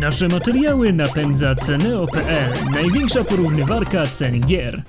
Nasze materiały napędza Ceneo.pl, największa porównywarka cen gier.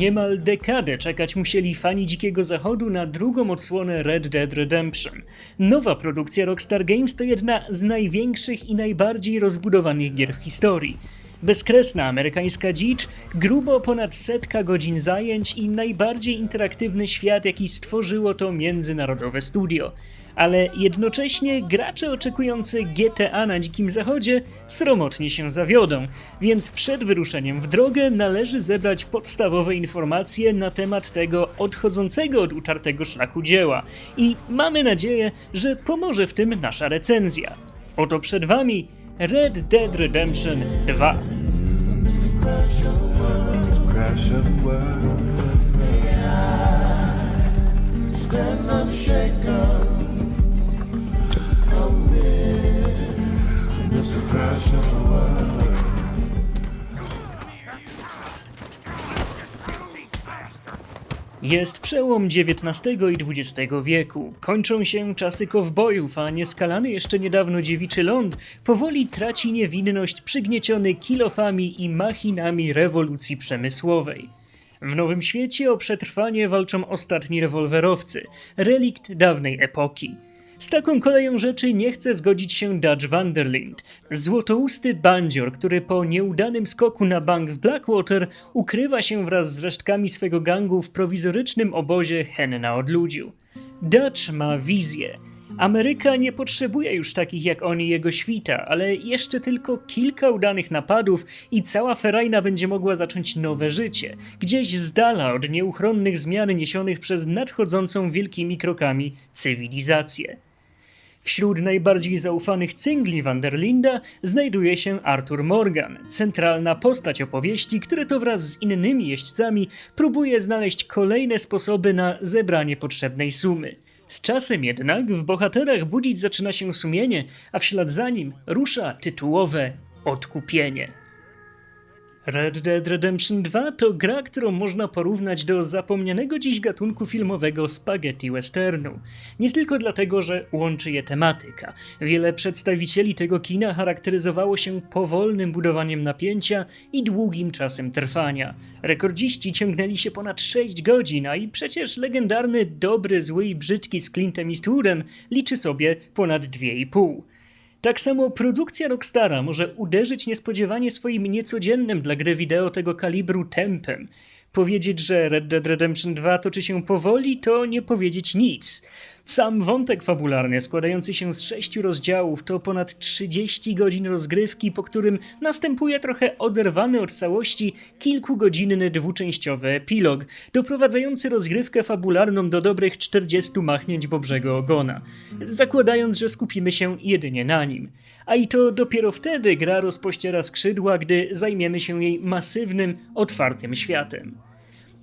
Niemal dekadę czekać musieli fani Dzikiego Zachodu na drugą odsłonę Red Dead Redemption. Nowa produkcja Rockstar Games to jedna z największych i najbardziej rozbudowanych gier w historii. Bezkresna amerykańska dzicz, grubo ponad setka godzin zajęć i najbardziej interaktywny świat, jaki stworzyło to międzynarodowe studio. Ale jednocześnie gracze oczekujący GTA na Dzikim Zachodzie sromotnie się zawiodą, więc przed wyruszeniem w drogę należy zebrać podstawowe informacje na temat tego odchodzącego od utartego szlaku dzieła i mamy nadzieję, że pomoże w tym nasza recenzja. Oto przed Wami Red Dead Redemption 2. crash of world. Stand unshaken. Jest przełom XIX i XX wieku. Kończą się czasy kowbojów, a nieskalany jeszcze niedawno dziewiczy ląd powoli traci niewinność przygnieciony kilofami i machinami rewolucji przemysłowej. W Nowym Świecie o przetrwanie walczą ostatni rewolwerowcy, relikt dawnej epoki. Z taką koleją rzeczy nie chce zgodzić się Dutch Vanderlind, złotousty bandzior, który po nieudanym skoku na bank w Blackwater ukrywa się wraz z resztkami swego gangu w prowizorycznym obozie Hen na odludziu. Dutch ma wizję. Ameryka nie potrzebuje już takich jak on i jego świta, ale jeszcze tylko kilka udanych napadów i cała ferajna będzie mogła zacząć nowe życie, gdzieś z dala od nieuchronnych zmian niesionych przez nadchodzącą wielkimi krokami cywilizację. Wśród najbardziej zaufanych cyngli Vanderlinda znajduje się Arthur Morgan, centralna postać opowieści, który to wraz z innymi jeźdźcami próbuje znaleźć kolejne sposoby na zebranie potrzebnej sumy. Z czasem jednak w bohaterach budzić zaczyna się sumienie, a w ślad za nim rusza tytułowe odkupienie. Red Dead Redemption 2 to gra, którą można porównać do zapomnianego dziś gatunku filmowego spaghetti westernu. Nie tylko dlatego, że łączy je tematyka. Wiele przedstawicieli tego kina charakteryzowało się powolnym budowaniem napięcia i długim czasem trwania. Rekordziści ciągnęli się ponad 6 godzin, a i przecież legendarny Dobry, Zły i Brzydki z Clintem Eastwoodem liczy sobie ponad 2,5. Tak samo produkcja Rockstara może uderzyć niespodziewanie swoim niecodziennym dla gry wideo tego kalibru tempem. Powiedzieć, że Red Dead Redemption 2 toczy się powoli, to nie powiedzieć nic. Sam wątek fabularny, składający się z sześciu rozdziałów, to ponad 30 godzin rozgrywki, po którym następuje trochę oderwany od całości kilkugodzinny dwuczęściowy epilog, doprowadzający rozgrywkę fabularną do dobrych 40 machnięć Bobrzego ogona, zakładając, że skupimy się jedynie na nim. A i to dopiero wtedy gra rozpościera skrzydła, gdy zajmiemy się jej masywnym, otwartym światem.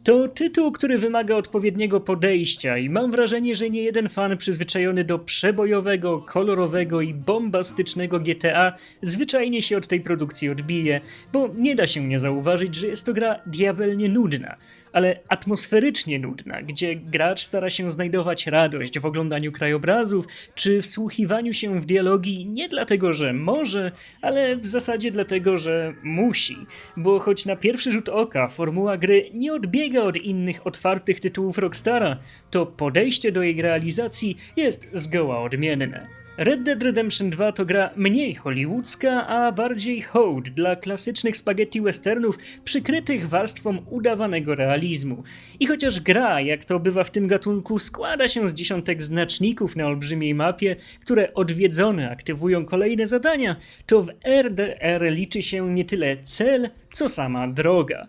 To tytuł, który wymaga odpowiedniego podejścia i mam wrażenie, że nie jeden fan przyzwyczajony do przebojowego, kolorowego i bombastycznego GTA zwyczajnie się od tej produkcji odbije, bo nie da się nie zauważyć, że jest to gra diabelnie nudna, ale atmosferycznie nudna, gdzie gracz stara się znajdować radość w oglądaniu krajobrazów czy wsłuchiwaniu się w dialogi nie dlatego, że może, ale w zasadzie dlatego, że musi, bo choć na pierwszy rzut oka formuła gry nie odbiega od innych otwartych tytułów Rockstara, to podejście do jej realizacji jest zgoła odmienne. Red Dead Redemption 2 to gra mniej hollywoodzka, a bardziej hołd dla klasycznych spaghetti westernów przykrytych warstwą udawanego realizmu. I chociaż gra, jak to bywa w tym gatunku, składa się z dziesiątek znaczników na olbrzymiej mapie, które odwiedzone aktywują kolejne zadania, to w RDR liczy się nie tyle cel, co sama droga.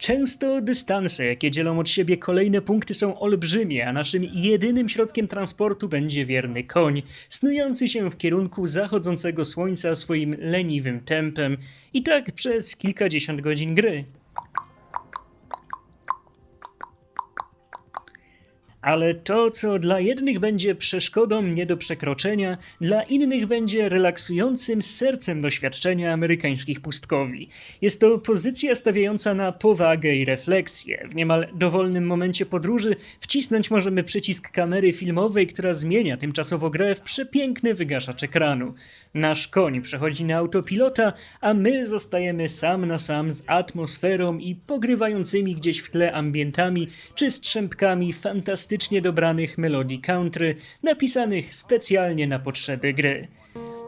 Często dystanse, jakie dzielą od siebie kolejne punkty, są olbrzymie, a naszym jedynym środkiem transportu będzie wierny koń, snujący się w kierunku zachodzącego słońca swoim leniwym tempem i tak przez kilkadziesiąt godzin gry. Ale to, co dla jednych będzie przeszkodą nie do przekroczenia, dla innych będzie relaksującym sercem doświadczenia amerykańskich pustkowi. Jest to pozycja stawiająca na powagę i refleksję. W niemal dowolnym momencie podróży wcisnąć możemy przycisk kamery filmowej, która zmienia tymczasowo grę w przepiękny wygaszacz ekranu. Nasz koń przechodzi na autopilota, a my zostajemy sam na sam z atmosferą i pogrywającymi gdzieś w tle ambientami czy strzępkami fantastycznie dobranych melodii country, napisanych specjalnie na potrzeby gry.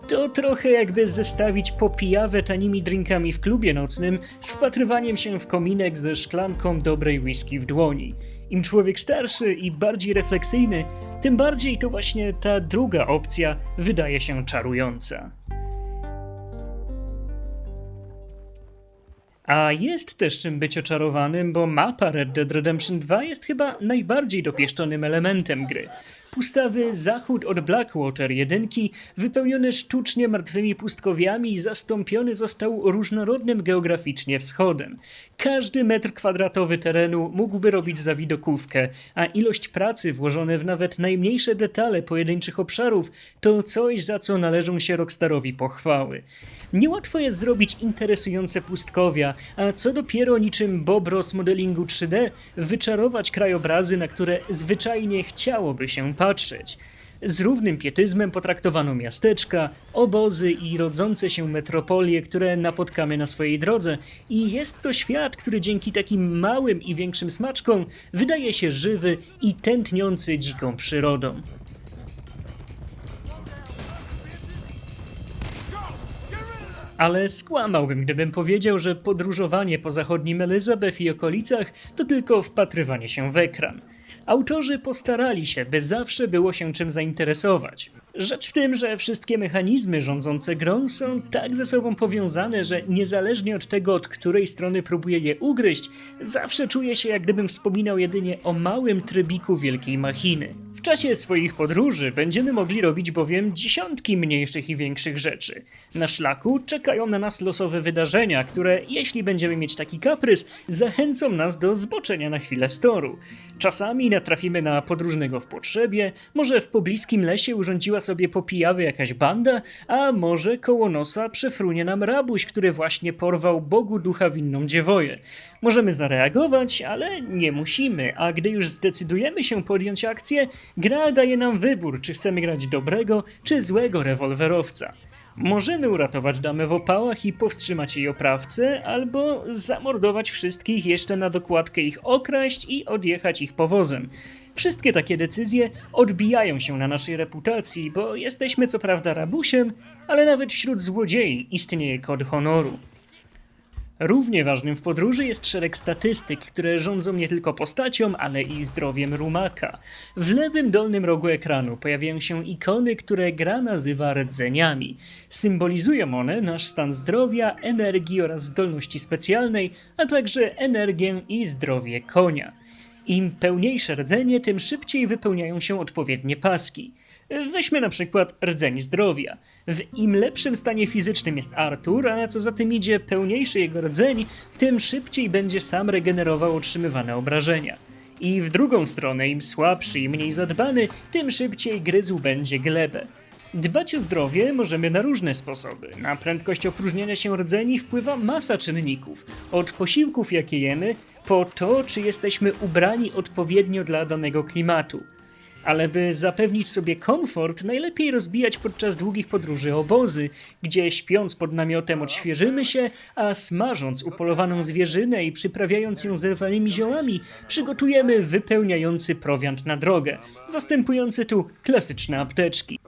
To trochę jakby zestawić popijawę tanimi drinkami w klubie nocnym z wpatrywaniem się w kominek ze szklanką dobrej whisky w dłoni. Im człowiek starszy i bardziej refleksyjny, tym bardziej to właśnie ta druga opcja wydaje się czarująca. A jest też czym być oczarowanym, bo mapa Red Dead Redemption 2 jest chyba najbardziej dopieszczonym elementem gry. Pustawy zachód od Blackwater jedynki, wypełniony sztucznie martwymi pustkowiami, zastąpiony został różnorodnym geograficznie wschodem. Każdy metr kwadratowy terenu mógłby robić za widokówkę, a ilość pracy włożone w nawet najmniejsze detale pojedynczych obszarów to coś, za co należą się Rockstarowi pochwały. Niełatwo jest zrobić interesujące pustkowia, a co dopiero niczym Bobro z modelingu 3D wyczarować krajobrazy, na które zwyczajnie chciałoby się patrzeć. Z równym pietyzmem potraktowano miasteczka, obozy i rodzące się metropolie, które napotkamy na swojej drodze, i jest to świat, który dzięki takim małym i większym smaczkom wydaje się żywy i tętniący dziką przyrodą. Ale skłamałbym, gdybym powiedział, że podróżowanie po zachodnim Elizabeth i okolicach to tylko wpatrywanie się w ekran. Autorzy postarali się, by zawsze było się czym zainteresować. Rzecz w tym, że wszystkie mechanizmy rządzące grą są tak ze sobą powiązane, że niezależnie od tego, od której strony próbuję je ugryźć, zawsze czuję się, jak gdybym wspominał jedynie o małym trybiku wielkiej machiny. W czasie swoich podróży będziemy mogli robić bowiem dziesiątki mniejszych i większych rzeczy. Na szlaku czekają na nas losowe wydarzenia, które, jeśli będziemy mieć taki kaprys, zachęcą nas do zboczenia na chwilę z toru. Czasami natrafimy na podróżnego w potrzebie, może w pobliskim lesie urządziła sobie popijawy jakaś banda, a może koło nosa przefrunie nam rabuś, który właśnie porwał Bogu ducha winną dziewoję. Możemy zareagować, ale nie musimy, a gdy już zdecydujemy się podjąć akcję, gra daje nam wybór, czy chcemy grać dobrego, czy złego rewolwerowca. Możemy uratować damę w opałach i powstrzymać jej oprawcę, albo zamordować wszystkich, jeszcze na dokładkę ich okraść i odjechać ich powozem. Wszystkie takie decyzje odbijają się na naszej reputacji, bo jesteśmy co prawda rabusiem, ale nawet wśród złodziei istnieje kod honoru. Równie ważnym w podróży jest szereg statystyk, które rządzą nie tylko postacią, ale i zdrowiem rumaka. W lewym dolnym rogu ekranu pojawiają się ikony, które gra nazywa rdzeniami. Symbolizują one nasz stan zdrowia, energii oraz zdolności specjalnej, a także energię i zdrowie konia. Im pełniejsze rdzenie, tym szybciej wypełniają się odpowiednie paski. Weźmy na przykład rdzeń zdrowia. W im lepszym stanie fizycznym jest Artur, a co za tym idzie pełniejszy jego rdzeń, tym szybciej będzie sam regenerował otrzymywane obrażenia. I w drugą stronę, im słabszy i mniej zadbany, tym szybciej gryzł będzie glebę. Dbać o zdrowie możemy na różne sposoby. Na prędkość opróżniania się rdzeni wpływa masa czynników. Od posiłków, jakie jemy, po to, czy jesteśmy ubrani odpowiednio dla danego klimatu. Ale by zapewnić sobie komfort, najlepiej rozbijać podczas długich podróży obozy, gdzie śpiąc pod namiotem odświeżymy się, a smażąc upolowaną zwierzynę i przyprawiając ją zerwanymi ziołami, przygotujemy wypełniający prowiant na drogę, zastępujący tu klasyczne apteczki.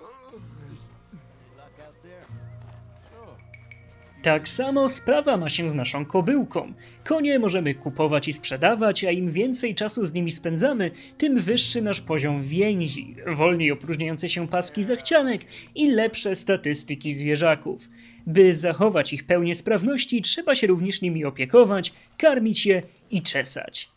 Tak samo sprawa ma się z naszą kobyłką. Konie możemy kupować i sprzedawać, a im więcej czasu z nimi spędzamy, tym wyższy nasz poziom więzi, wolniej opróżniające się paski zachcianek i lepsze statystyki zwierzaków. By zachować ich pełnię sprawności, trzeba się również nimi opiekować, karmić je i czesać.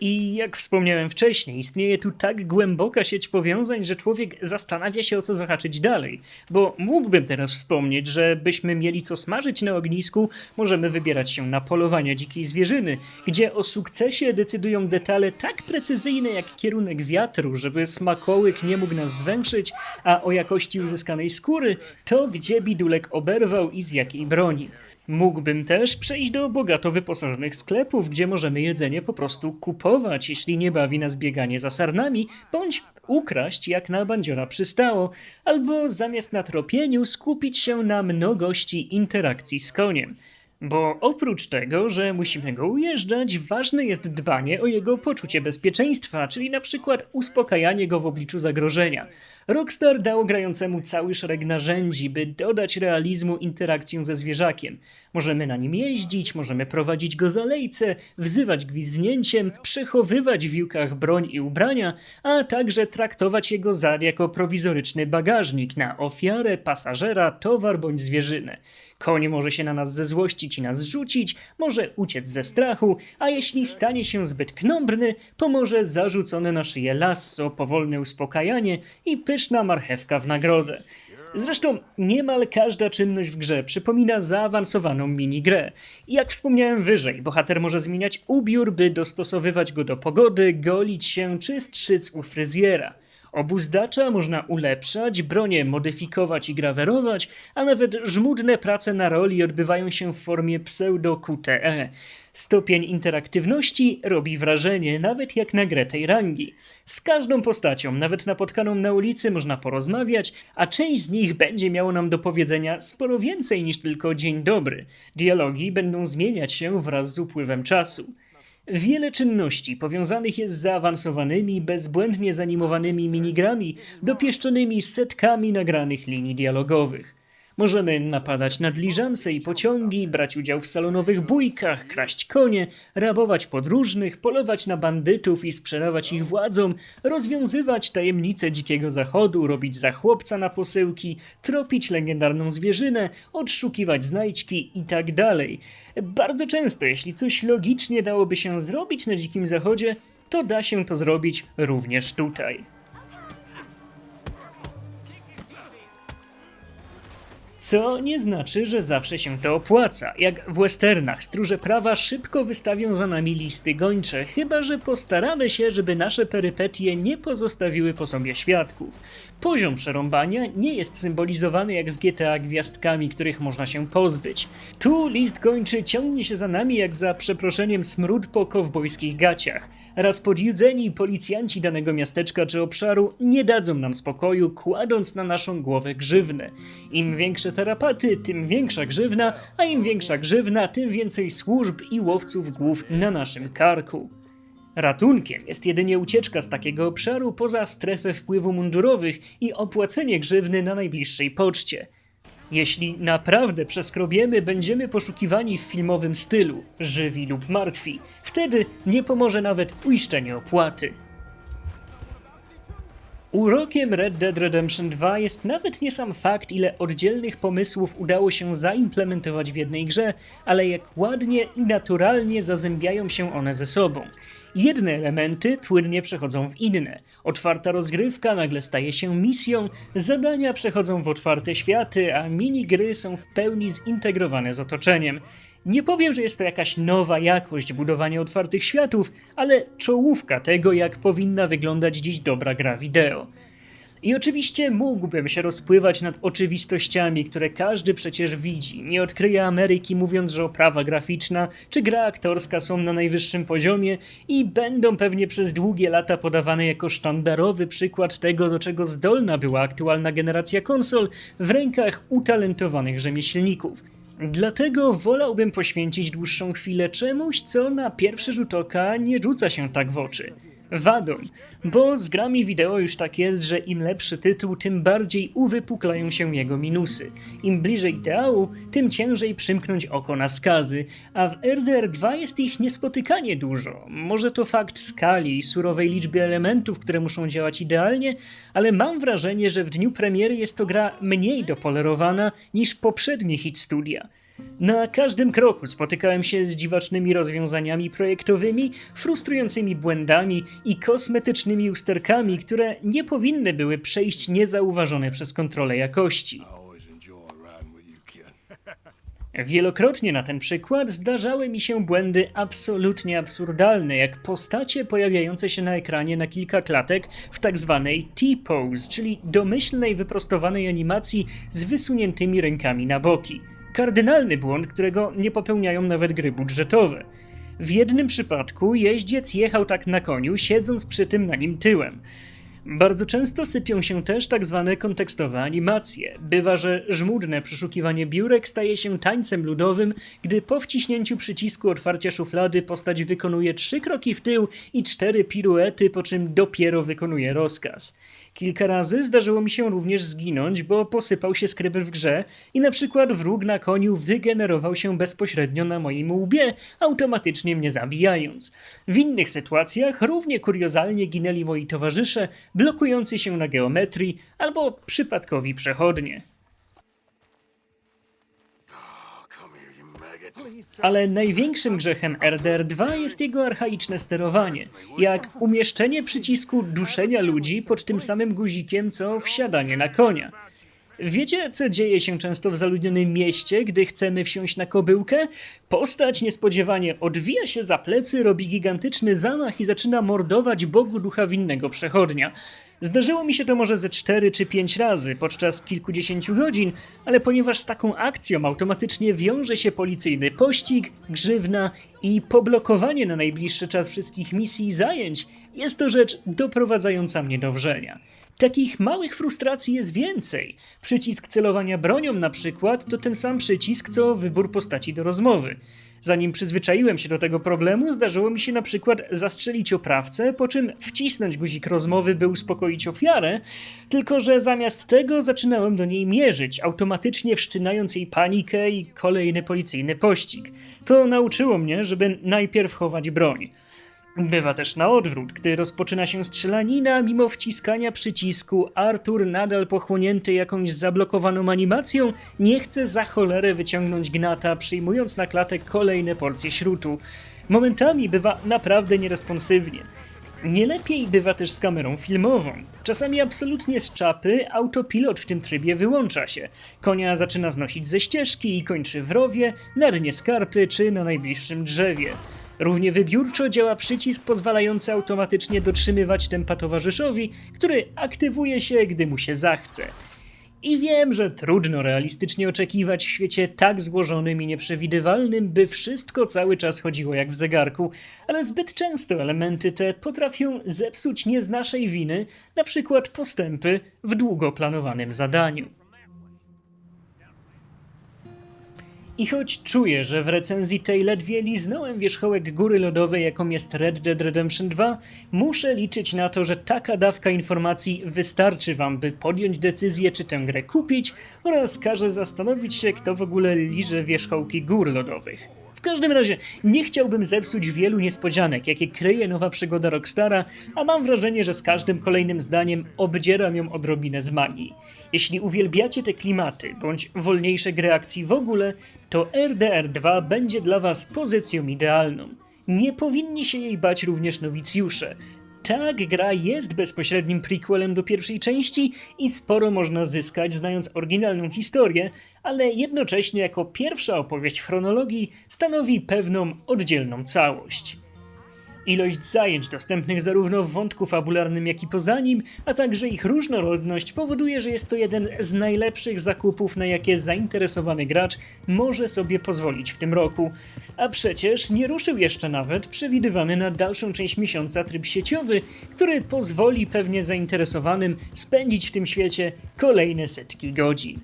I jak wspomniałem wcześniej, istnieje tu tak głęboka sieć powiązań, że człowiek zastanawia się o co zahaczyć dalej. Bo mógłbym teraz wspomnieć, że byśmy mieli co smażyć na ognisku, możemy wybierać się na polowania dzikiej zwierzyny, gdzie o sukcesie decydują detale tak precyzyjne jak kierunek wiatru, żeby smakołyk nie mógł nas zwęszyć, a o jakości uzyskanej skóry to gdzie bidulek oberwał i z jakiej broni. Mógłbym też przejść do bogato wyposażonych sklepów, gdzie możemy jedzenie po prostu kupować, jeśli nie bawi nas bieganie za sarnami, bądź ukraść, jak na bandziora przystało, albo zamiast na tropieniu skupić się na mnogości interakcji z koniem. Bo oprócz tego, że musimy go ujeżdżać, ważne jest dbanie o jego poczucie bezpieczeństwa, czyli na przykład uspokajanie go w obliczu zagrożenia. Rockstar dał grającemu cały szereg narzędzi, by dodać realizmu interakcję ze zwierzakiem. Możemy na nim jeździć, możemy prowadzić go za lejce, wzywać gwizdnięciem, przechowywać w wiłkach broń i ubrania, a także traktować jego zad jako prowizoryczny bagażnik na ofiarę, pasażera, towar bądź zwierzynę. Koń może się na nas zezłościć i nas rzucić, może uciec ze strachu, a jeśli stanie się zbyt knombrny, pomoże zarzucone na szyję lasso, powolne uspokajanie i pyszna marchewka w nagrodę. Zresztą niemal każda czynność w grze przypomina zaawansowaną minigrę. Jak wspomniałem wyżej, bohater może zmieniać ubiór, by dostosowywać go do pogody, golić się czy strzyc u fryzjera. Obuzdacza można ulepszać, bronię modyfikować i grawerować, a nawet żmudne prace na roli odbywają się w formie pseudo-QTE. Stopień interaktywności robi wrażenie, nawet jak na grę tej rangi. Z każdą postacią, nawet napotkaną na ulicy, można porozmawiać, a część z nich będzie miało nam do powiedzenia sporo więcej niż tylko dzień dobry. Dialogi będą zmieniać się wraz z upływem czasu. Wiele czynności powiązanych jest z zaawansowanymi, bezbłędnie zanimowanymi minigrami, dopieszczonymi setkami nagranych linii dialogowych. Możemy napadać na diliżanse i pociągi, brać udział w salonowych bójkach, kraść konie, rabować podróżnych, polować na bandytów i sprzedawać ich władzom, rozwiązywać tajemnice dzikiego zachodu, robić za chłopca na posyłki, tropić legendarną zwierzynę, odszukiwać znajdźki i tak. Bardzo często, jeśli coś logicznie dałoby się zrobić na dzikim zachodzie, to da się to zrobić również tutaj. Co nie znaczy, że zawsze się to opłaca. Jak w westernach, stróże prawa szybko wystawią za nami listy gończe, chyba że postaramy się, żeby nasze perypetie nie pozostawiły po sobie świadków. Poziom przerąbania nie jest symbolizowany jak w GTA gwiazdkami, których można się pozbyć. Tu list gończy ciągnie się za nami jak za przeproszeniem smród po kowbojskich gaciach. Raz podjudzeni policjanci danego miasteczka czy obszaru nie dadzą nam spokoju, kładąc na naszą głowę grzywnę. Im większe tarapaty, tym większa grzywna, a im większa grzywna, tym więcej służb i łowców głów na naszym karku. Ratunkiem jest jedynie ucieczka z takiego obszaru poza strefę wpływu mundurowych i opłacenie grzywny na najbliższej poczcie. Jeśli naprawdę przeskrobiemy, będziemy poszukiwani w filmowym stylu, żywi lub martwi. Wtedy nie pomoże nawet uiszczenie opłaty. Urokiem Red Dead Redemption 2 jest nawet nie sam fakt, ile oddzielnych pomysłów udało się zaimplementować w jednej grze, ale jak ładnie i naturalnie zazębiają się one ze sobą. Jedne elementy płynnie przechodzą w inne. Otwarta rozgrywka nagle staje się misją, zadania przechodzą w otwarte światy, a minigry są w pełni zintegrowane z otoczeniem. Nie powiem, że jest to jakaś nowa jakość budowania otwartych światów, ale czołówka tego, jak powinna wyglądać dziś dobra gra wideo. I oczywiście mógłbym się rozpływać nad oczywistościami, które każdy przecież widzi. Nie odkryję Ameryki mówiąc, że oprawa graficzna czy gra aktorska są na najwyższym poziomie i będą pewnie przez długie lata podawane jako sztandarowy przykład tego, do czego zdolna była aktualna generacja konsol w rękach utalentowanych rzemieślników. Dlatego wolałbym poświęcić dłuższą chwilę czemuś, co na pierwszy rzut oka nie rzuca się tak w oczy. Wadą, bo z grami wideo już tak jest, że im lepszy tytuł, tym bardziej uwypuklają się jego minusy. Im bliżej ideału, tym ciężej przymknąć oko na skazy, a w RDR 2 jest ich niespotykanie dużo. Może to fakt skali i surowej liczby elementów, które muszą działać idealnie, ale mam wrażenie, że w dniu premiery jest to gra mniej dopolerowana niż poprzedni hit studia. Na każdym kroku spotykałem się z dziwacznymi rozwiązaniami projektowymi, frustrującymi błędami i kosmetycznymi usterkami, które nie powinny były przejść niezauważone przez kontrolę jakości. Wielokrotnie na ten przykład zdarzały mi się błędy absolutnie absurdalne, jak postacie pojawiające się na ekranie na kilka klatek w tak zwanej T-pose, czyli domyślnej wyprostowanej animacji z wysuniętymi rękami na boki. Kardynalny błąd, którego nie popełniają nawet gry budżetowe. W jednym przypadku jeździec jechał tak na koniu, siedząc przy tym na nim tyłem. Bardzo często sypią się też tak zwane kontekstowe animacje. Bywa, że żmudne przeszukiwanie biurek staje się tańcem ludowym, gdy po wciśnięciu przycisku otwarcia szuflady postać wykonuje trzy kroki w tył i cztery piruety, po czym dopiero wykonuje rozkaz. Kilka razy zdarzyło mi się również zginąć, bo posypał się skryber w grze i na przykład wróg na koniu wygenerował się bezpośrednio na moim łbie, automatycznie mnie zabijając. W innych sytuacjach równie kuriozalnie ginęli moi towarzysze, blokujący się na geometrii albo przypadkowi przechodnie. Ale największym grzechem RDR2 jest jego archaiczne sterowanie, jak umieszczenie przycisku duszenia ludzi pod tym samym guzikiem co wsiadanie na konia. Wiecie, co dzieje się często w zaludnionym mieście, gdy chcemy wsiąść na kobyłkę? Postać niespodziewanie odwija się za plecy, robi gigantyczny zamach i zaczyna mordować Bogu ducha winnego przechodnia. Zdarzyło mi się to może ze 4 czy 5 razy podczas kilkudziesięciu godzin, ale ponieważ z taką akcją automatycznie wiąże się policyjny pościg, grzywna i poblokowanie na najbliższy czas wszystkich misji i zajęć, jest to rzecz doprowadzająca mnie do wrzenia. Takich małych frustracji jest więcej. Przycisk celowania bronią na przykład to ten sam przycisk co wybór postaci do rozmowy. Zanim przyzwyczaiłem się do tego problemu, zdarzyło mi się na przykład zastrzelić oprawcę, po czym wcisnąć guzik rozmowy, by uspokoić ofiarę, tylko że zamiast tego zaczynałem do niej mierzyć, automatycznie wszczynając jej panikę i kolejny policyjny pościg. To nauczyło mnie, żeby najpierw chować broń. Bywa też na odwrót, gdy rozpoczyna się strzelanina, mimo wciskania przycisku, Arthur, nadal pochłonięty jakąś zablokowaną animacją, nie chce za cholerę wyciągnąć gnata, przyjmując na klatę kolejne porcje śrutu. Momentami bywa naprawdę nieresponsywnie. Nie lepiej bywa też z kamerą filmową. Czasami absolutnie z czapy autopilot w tym trybie wyłącza się. Konia zaczyna znosić ze ścieżki i kończy w rowie, na dnie skarpy czy na najbliższym drzewie. Równie wybiórczo działa przycisk pozwalający automatycznie dotrzymywać tempa towarzyszowi, który aktywuje się, gdy mu się zachce. I wiem, że trudno realistycznie oczekiwać w świecie tak złożonym i nieprzewidywalnym, by wszystko cały czas chodziło jak w zegarku, ale zbyt często elementy te potrafią zepsuć nie z naszej winy, na przykład postępy w długo planowanym zadaniu. I choć czuję, że w recenzji tej ledwie liznąłem wierzchołek góry lodowej, jaką jest Red Dead Redemption 2, muszę liczyć na to, że taka dawka informacji wystarczy wam, by podjąć decyzję, czy tę grę kupić oraz każe zastanowić się, kto w ogóle liże wierzchołki gór lodowych. Każdym razie nie chciałbym zepsuć wielu niespodzianek, jakie kryje nowa przygoda Rockstara, a mam wrażenie, że z każdym kolejnym zdaniem obdzieram ją odrobinę z magii. Jeśli uwielbiacie te klimaty, bądź wolniejsze gry akcji w ogóle, to RDR 2 będzie dla was pozycją idealną. Nie powinni się jej bać również nowicjusze. Tak, gra jest bezpośrednim prequelem do pierwszej części i sporo można zyskać znając oryginalną historię, ale jednocześnie jako pierwsza opowieść w chronologii stanowi pewną oddzielną całość. Ilość zajęć dostępnych zarówno w wątku fabularnym, jak i poza nim, a także ich różnorodność powoduje, że jest to jeden z najlepszych zakupów, na jakie zainteresowany gracz może sobie pozwolić w tym roku. A przecież nie ruszył jeszcze nawet przewidywany na dalszą część miesiąca tryb sieciowy, który pozwoli pewnie zainteresowanym spędzić w tym świecie kolejne setki godzin.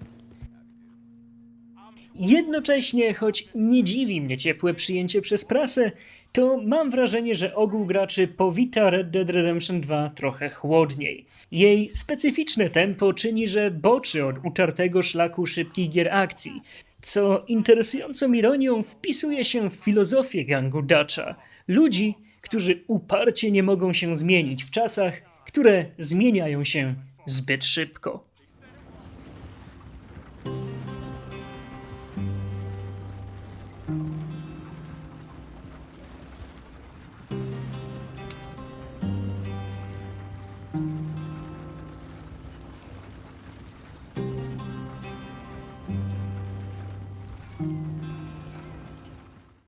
Jednocześnie, choć nie dziwi mnie ciepłe przyjęcie przez prasę, to mam wrażenie, że ogół graczy powita Red Dead Redemption 2 trochę chłodniej. Jej specyficzne tempo czyni, że boczy od utartego szlaku szybkich gier akcji, co interesującą ironią wpisuje się w filozofię gangu Dutcha. Ludzi, którzy uparcie nie mogą się zmienić w czasach, które zmieniają się zbyt szybko.